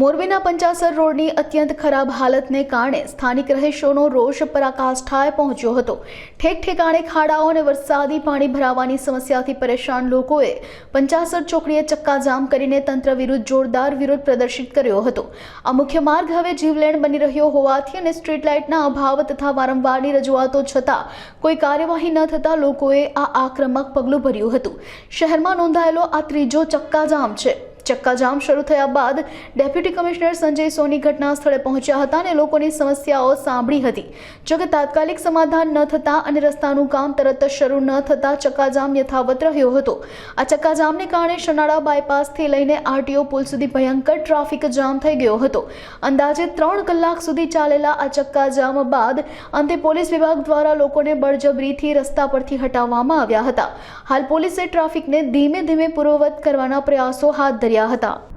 મોરબીના પંચાસર રોડની અત્યંત ખરાબ હાલતને કારણે સ્થાનિક રહેશોનો રોષ પરાકાષ્ઠાએ પહોંચ્યો હતો. ઠેક ઠેકાણે ખાડાઓ અને વરસાદી પાણી ભરાવાની સમસ્યાથી પરેશાન લોકોએ પંચાસર ચોકડીએ ચક્કાજામ કરીને તંત્ર વિરુદ્ધ જોરદાર વિરોધ પ્રદર્શિત કર્યો હતો. આ મુખ્ય માર્ગ હવે જીવલેણ બની રહ્યો હોવાથી અને સ્ટ્રીટ લાઇટના અભાવ તથા વારંવારની રજૂઆતો છતાં કોઈ કાર્યવાહી ન થતાં લોકોએ આ આક્રમક પગલું ભર્યું હતું. શહેરમાં નોંધાયેલો આ ત્રીજો ચક્કાજામ છે. ચક્કાજામ શરૂ થયા બાદ ડેપ્યુટી કમિશનર સંજય સોની ઘટના સ્થળે પહોંચ્યા હતા અને લોકોની સમસ્યાઓ સાંભળી હતી. જોકે તાત્કાલિક સમાધાન ન થતાં અને રસ્તાનું કામ તરત જ શરૂ ન થતાં ચક્કાજામ યથાવત રહ્યો હતો. આ ચક્કાજામને કારણે શનાળા બાયપાસથી લઈને આરટીઓ પુલ સુધી ભયંકર ટ્રાફિક જામ થઈ ગયો હતો. અંદાજે ત્રણ કલાક સુધી ચાલેલા આ ચક્કાજામ બાદ અંતે પોલીસ વિભાગ દ્વારા લોકોને બળજબરીથી રસ્તા પરથી હટાવવામાં આવ્યા હતા. હાલ પોલીસે ટ્રાફિકને ધીમે ધીમે પૂર્વવત કરવાના પ્રયાસો હાથ ધર્યા હતા